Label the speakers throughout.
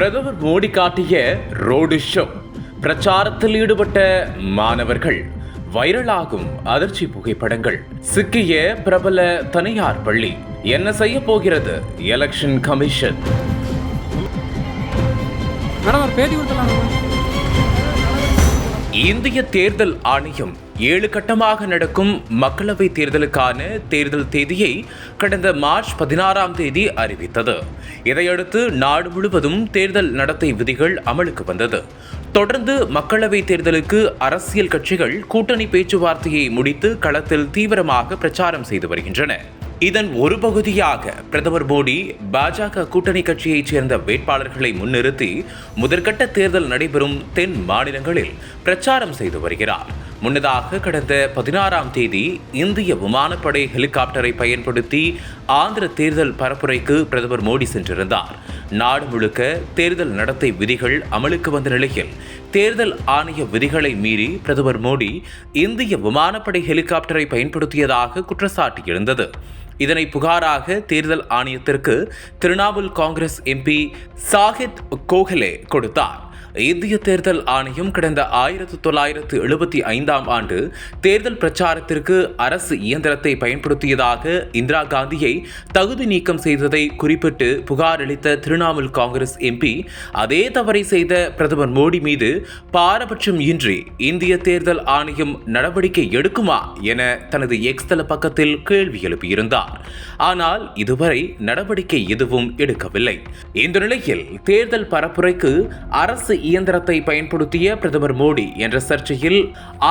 Speaker 1: பிரதமர் மோடி காட்டிய road show. பிரச்சாரத்தில் ஈடுபட்ட மாணவர்கள் வைரலாகும் அதிர்ச்சி புகைப்படங்கள். சிக்கிய பிரபல தனியார் பள்ளி என்ன செய்ய போகிறது? எலெக்ஷன் கமிஷன்
Speaker 2: மேடம் பேட்டி
Speaker 1: இந்திய தேர்தல் ஆணையம் ஏழு கட்டமாக நடக்கும் மக்களவை தேர்தலுக்கான தேர்தல் தேதியை கடந்த மார்ச் பதினாறாம் தேதி அறிவித்தது. இதையடுத்து நாடு முழுவதும் தேர்தல் நடத்தை விதிகள் அமலுக்கு வந்தது. தொடர்ந்து மக்களவை தேர்தலுக்கு அரசியல் கட்சிகள் கூட்டணி பேச்சுவார்த்தையை முடித்து களத்தில் தீவிரமாக பிரச்சாரம் செய்து வருகின்றன. இதன் ஒரு பகுதியாக பிரதமர் மோடி பாஜக கூட்டணி கட்சியைச் சேர்ந்த வேட்பாளர்களை முன்னிறுத்தி முதற்கட்ட தேர்தல் நடைபெறும் தென் மாநிலங்களில் பிரச்சாரம் செய்து வருகிறார். முன்னதாக கடந்த பதினாறாம் தேதி இந்திய விமானப்படை ஹெலிகாப்டரை பயன்படுத்தி ஆந்திர தேர்தல் பரப்புரைக்கு பிரதமர் மோடி சென்றிருந்தார். நாடு முழுக்க தேர்தல் நடத்தை விதிகள் அமலுக்கு வந்த நிலையில் தேர்தல் ஆணைய விதிகளை மீறி பிரதமர் மோடி இந்திய விமானப்படை ஹெலிகாப்டரை பயன்படுத்தியதாக குற்றச்சாட்டியிருந்தது. இதனை புகாராக தேர்தல் ஆணையத்திற்கு திரிணாமுல் காங்கிரஸ் எம்பி சாஹித் கோகலே கொடுத்தார். இந்திய தேர்தல் ஆணையம் கடந்த ஆயிரத்து தொள்ளாயிரத்து எழுபத்தி ஐந்தாம் ஆண்டு தேர்தல் பிரச்சாரத்திற்கு அரசு இயந்திரத்தை பயன்படுத்தியதாக இந்திரா காந்தியை தகுதி நீக்கம் செய்ததை குறிப்பிட்டு புகார் அளித்த திரிணாமுல் காங்கிரஸ் எம்பி அதே தவறை செய்த பிரதமர் மோடி மீது பாரபட்சம் இன்றி இந்திய தேர்தல் ஆணையம் நடவடிக்கை எடுக்குமா என தனது எக்ஸ்தல பக்கத்தில் கேள்வி எழுப்பியிருந்தார். ஆனால் இதுவரை நடவடிக்கை எதுவும் எடுக்கவில்லை. இந்த நிலையில் தேர்தல் பரப்புரைக்கு அரசு இயந்திரத்தை பயன்படுத்திய பிரதமர் மோடி என்ற சர்ச்சையில்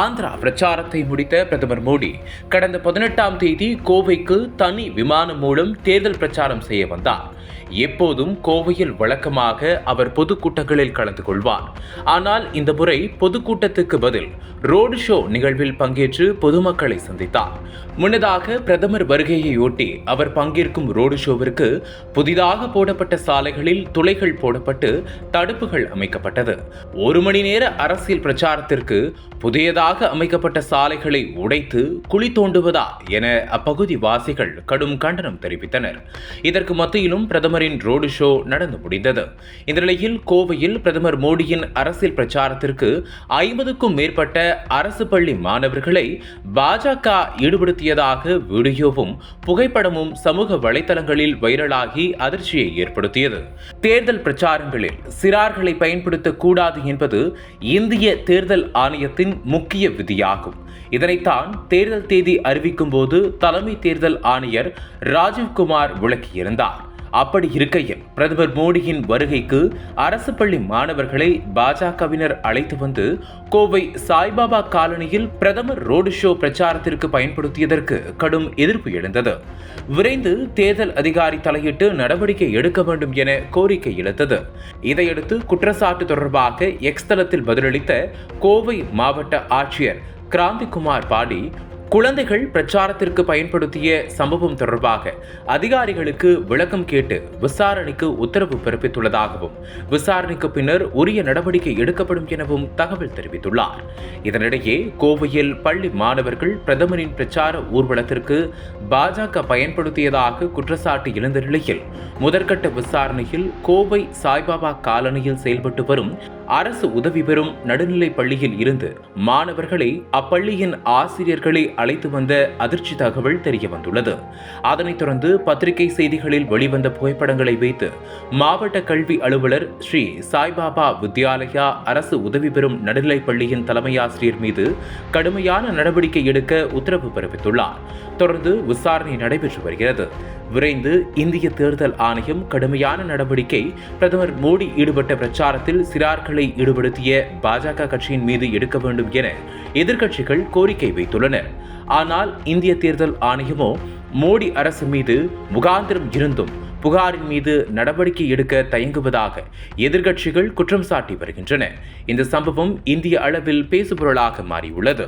Speaker 1: ஆந்திரா பிரச்சாரத்தை முடித்த பிரதமர் மோடி கடந்த பதினெட்டாம் தேதி கோவைக்கு தனி விமானம் மூலம் தேர்தல் பிரச்சாரம் செய்ய வந்தார். எப்போதும் கோவையில் வழக்கமாக அவர் பொதுக்கூட்டங்களில் கலந்து கொள்வார். ஆனால் இந்த முறை பொதுக்கூட்டத்துக்கு பதில் ரோடு ஷோ நிகழ்வில் பங்கேற்று பொதுமக்களை சந்தித்தார். முன்னதாக பிரதமர் வருகையையொட்டி அவர் பங்கேற்கும் ரோடு ஷோவிற்கு புதிதாக போடப்பட்ட சாலைகளில் துளைகள் போடப்பட்டு தடுப்புகள் அமைக்கப்பட்டது. ஒரு மணி நேர அரசியல் பிரச்சாரத்திற்கு புதியதாக அமைக்கப்பட்ட சாலைகளை உடைத்து குழி தோண்டுவதா என அப்பகுதி வாசிகள் கடும் கண்டனம் தெரிவித்தனர். இதற்கு மத்தியிலும் பிரதமர் பிரதமரின் ரோடு ஷோ நடந்து முடிந்தது. இந்த நிலையில் கோவையில் பிரதமர் மோடியின் அரசியல் பிரச்சாரத்திற்கு ஐம்பதுக்கும் மேற்பட்ட அரசு பள்ளி மாணவர்களை பாஜக ஈடுபடுத்தியதாக வீடியோவும் புகைப்படமும் சமூக வலைதளங்களில் வைரலாகி அதிர்ச்சியை ஏற்படுத்தியது. தேர்தல் பிரச்சாரங்களில் சிறார்களை பயன்படுத்தக்கூடாது என்பது இந்திய தேர்தல் ஆணையத்தின் முக்கிய விதியாகும். இதனைத்தான் தேர்தல் தேதி அறிவிக்கும் போது தலைமை தேர்தல் ஆணையர் ராஜீவ்குமார் விளக்கியிருந்தார். அப்படி இருக்கையில் பிரதமர் மோடியின் வருகைக்கு அரசு பள்ளி மாணவர்களை பாஜகவினர் அழைத்து வந்து கோவை சாய்பாபா காலனியில் பிரதமர் ரோடு ஷோ பிரச்சாரத்திற்கு பயன்படுத்தியதற்கு கடும் எதிர்ப்பு எழுந்தது. விரைந்து தேர்தல் அதிகாரி தலையிட்டு நடவடிக்கை எடுக்க வேண்டும் என கோரிக்கை எழுத்தது இதையடுத்து குற்றச்சாட்டு தொடர்பாக எக்ஸ்தலத்தில் பதிலளித்த கோவை மாவட்ட ஆட்சியர் கிராந்திகுமார் பாடி குழந்தைகள் பிரச்சாரத்திற்கு பயன்படுத்திய சம்பவம் தொடர்பாக அதிகாரிகளுக்கு விளக்கம் கேட்டு விசாரணைக்கு உத்தரவு பிறப்பித்துள்ளதாகவும் விசாரணைக்கு பின்னர் உரிய நடவடிக்கை எடுக்கப்படும் எனவும் தகவல் தெரிவித்துள்ளார். இதனிடையே கோவையில் பள்ளி மாணவர்கள் பிரதமரின் பிரச்சார ஊர்வலத்திற்கு பாஜக பயன்படுத்தியதாக குற்றச்சாட்டு எழுந்த நிலையில் முதற்கட்ட விசாரணையில் கோவை சாய்பாபா காலனியில் செயல்பட்டு வரும் அரசு உதவி பெறும் நடுநிலைப் பள்ளியில் இருந்து மாணவர்களை அப்பள்ளியின் ஆசிரியர்களை அழைத்து வந்த அதிர்ச்சி தகவல் தெரிய வந்துள்ளது. அதனைத் தொடர்ந்து பத்திரிகை செய்திகளில் வெளிவந்த புகைப்படங்களை வைத்து மாவட்ட கல்வி அலுவலர் ஸ்ரீ சாய்பாபா வித்யாலயா அரசு உதவி பெறும் நடுநிலைப் பள்ளியின் தலைமை ஆசிரியர் மீது கடுமையான நடவடிக்கை எடுக்க உத்தரவு பிறப்பித்துள்ளார். தொடர்ந்து விசாரணை நடைபெற்று வருகிறது. விரைந்து இந்திய தேர்தல் ஆணையம் கடுமையான நடவடிக்கை பிரதமர் மோடி ஈடுபட்ட பிரச்சாரத்தில் சிறார்களை ஈடுபடுத்திய பாஜக கட்சியின் மீது எடுக்க வேண்டும் என எதிர்க்கட்சிகள் கோரிக்கை வைத்துள்ளன. ஆனால் இந்திய தேர்தல் ஆணையமோ மோடி அரசு மீது முகாந்திரம் இருந்தும் புகாரின் மீது நடவடிக்கை எடுக்க தயங்குவதாக எதிர்க்கட்சிகள் குற்றம் சாட்டி வருகின்றன. இந்த சம்பவம் இந்திய அளவில் பேசுபொருளாக மாறியுள்ளது.